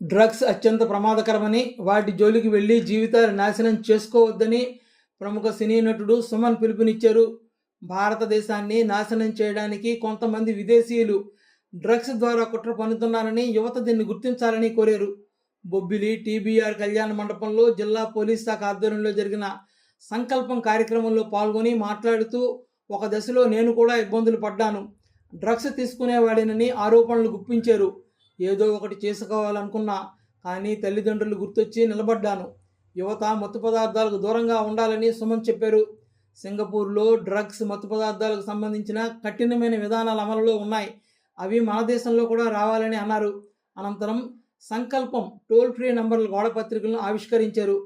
Drugs అత్యంత ప్రమాదకరమని వాటి జోలికి వెళ్ళి జీవితాలు నాశనం చేసుకోవద్దని ప్రముఖ సినీ నటుడు సుమన్ పిలుపునిచ్చారు. భారతదేశాన్ని నాశనం చేయడానికి కొంతమంది విదేశీయులు డ్రగ్స్ ద్వారా కుట్ర పన్నుతున్నారని యువత దీన్ని గుర్తించాలని కోరారు. బొబ్బిలి టీబీఆర్ కళ్యాణ మండపంలో జిల్లా పోలీస్ శాఖ ఆధ్వర్యంలో జరిగిన సంకల్పం కార్యక్రమంలో పాల్గొని మాట్లాడుతూ ఒక దశలో నేను కూడా ఇబ్బందులు పడ్డాను. డ్రగ్స్ తీసుకునేవాడినని ఆరోపణలు గుప్పించారు. ఏదో ఒకటి చేసుకోవాలనుకున్నా కానీ తల్లిదండ్రులు గుర్తొచ్చి నిలబడ్డాను. యువత మత్తు పదార్థాలకు దూరంగా ఉండాలని సుమన్ చెప్పారు. సింగపూర్లో డ్రగ్స్ మత్తు పదార్థాలకు సంబంధించిన కఠినమైన విధానాలు అమలులో ఉన్నాయి. అవి మన దేశంలో కూడా రావాలని అన్నారు. అనంతరం సంకల్పం టోల్ ఫ్రీ నంబర్ల గోడపత్రికలను ఆవిష్కరించారు.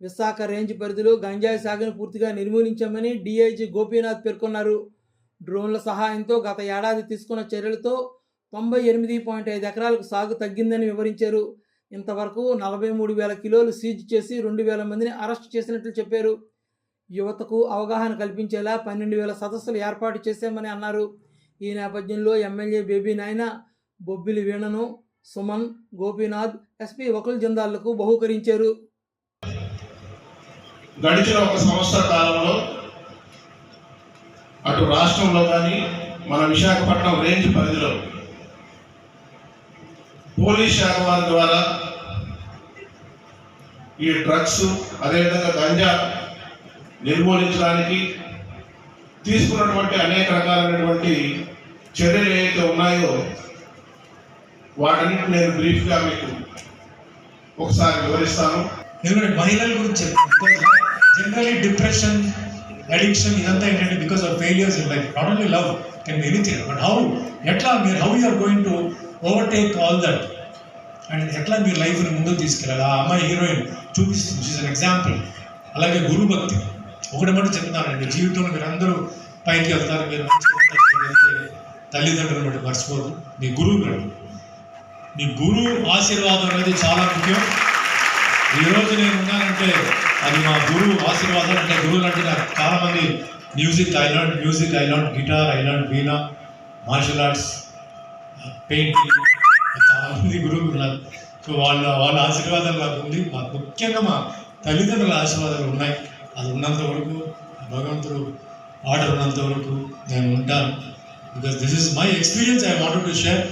విశాఖ రేంజ్ పరిధిలో గంజాయి సాగును పూర్తిగా నిర్మూలించామని డీఐజీ గోపీనాథ్ పేర్కొన్నారు. డ్రోన్ల సహాయంతో గత ఏడాది తీసుకున్న చర్యలతో తొంభై ఎనిమిది పాయింట్ ఐదు ఎకరాలకు సాగు తగ్గిందని వివరించారు. ఇంతవరకు నలభై మూడు వేల కిలోలు సీజ్ చేసి రెండు వేల మందిని అరెస్ట్ చేసినట్లు చెప్పారు. యువతకు అవగాహన కల్పించేలా పన్నెండు వేల సదస్సులు ఏర్పాటు చేశామని అన్నారు. ఈ నేపథ్యంలో ఎమ్మెల్యే బేబీ నాయన బొబ్బిలి వీణను సుమన్ గోపీనాథ్ ఎస్పీ వకుల్ జిందాళ్ళకు బహూకరించారు. గడిచిన ఒక సంవత్సర కాలంలో అటు రాష్ట్రంలో కానీ మన విశాఖపట్నం రేంజ్ పరిధిలో పోలీస్ శాఖ వారి ద్వారా ఈ డ్రగ్స్ అదేవిధంగా గంజా నిర్మూలించడానికి తీసుకున్నటువంటి అనేక రకాలైనటువంటి చర్యలు ఏవైతే ఉన్నాయో వాటన్నిటి నేను బ్రీఫ్గా మీకు ఒకసారి వివరిస్తాను. ఎందుకంటే మహిళల గురించి జనరలీ డిప్రెషన్ అడిక్షన్ ఇదంతా ఏంటంటే because of failures in life not only love can anything but how ఎట్లా మీరు how you are going to overtake all that and ఎట్లా మీరు లైఫ్ని ముందుకు తీసుకెళ్ళాలి? ఆ అమ్మాయి హీరోయిన్ చూపిస్తుంది. షీస్ అన్ ఎగ్జాంపుల్ అలాగే గురుభక్తి ఒకటి మటు చెప్తున్నానండి. జీవితంలో మీరు అందరూ పైకి వెళ్తారు. మీరు వెళ్తే తల్లిదండ్రులు బట్టి మర్చిపోదు మీ గురువు రండి మీ గురువు ఆశీర్వాదం అనేది చాలా ముఖ్యం. ఈరోజు నేను ఉన్నానంటే అది మా గురువు ఆశీర్వాదం. అంటే గురువులు అంటే నాకు చాలా మంది music I music I guitar I veena martial arts painting చాలా మంది గురువులు ఉన్నారు. సో వాళ్ళ వాళ్ళ ఆశీర్వాదం నాకు ఉంది. మాకు ముఖ్యంగా మా తల్లిదండ్రుల ఆశీర్వాదాలు ఉన్నాయి. అది ఉన్నంత వరకు భగవంతుడు ఆర్డర్ ఉన్నంత వరకు నేను ఉంటాను. Because this is my experience I want to share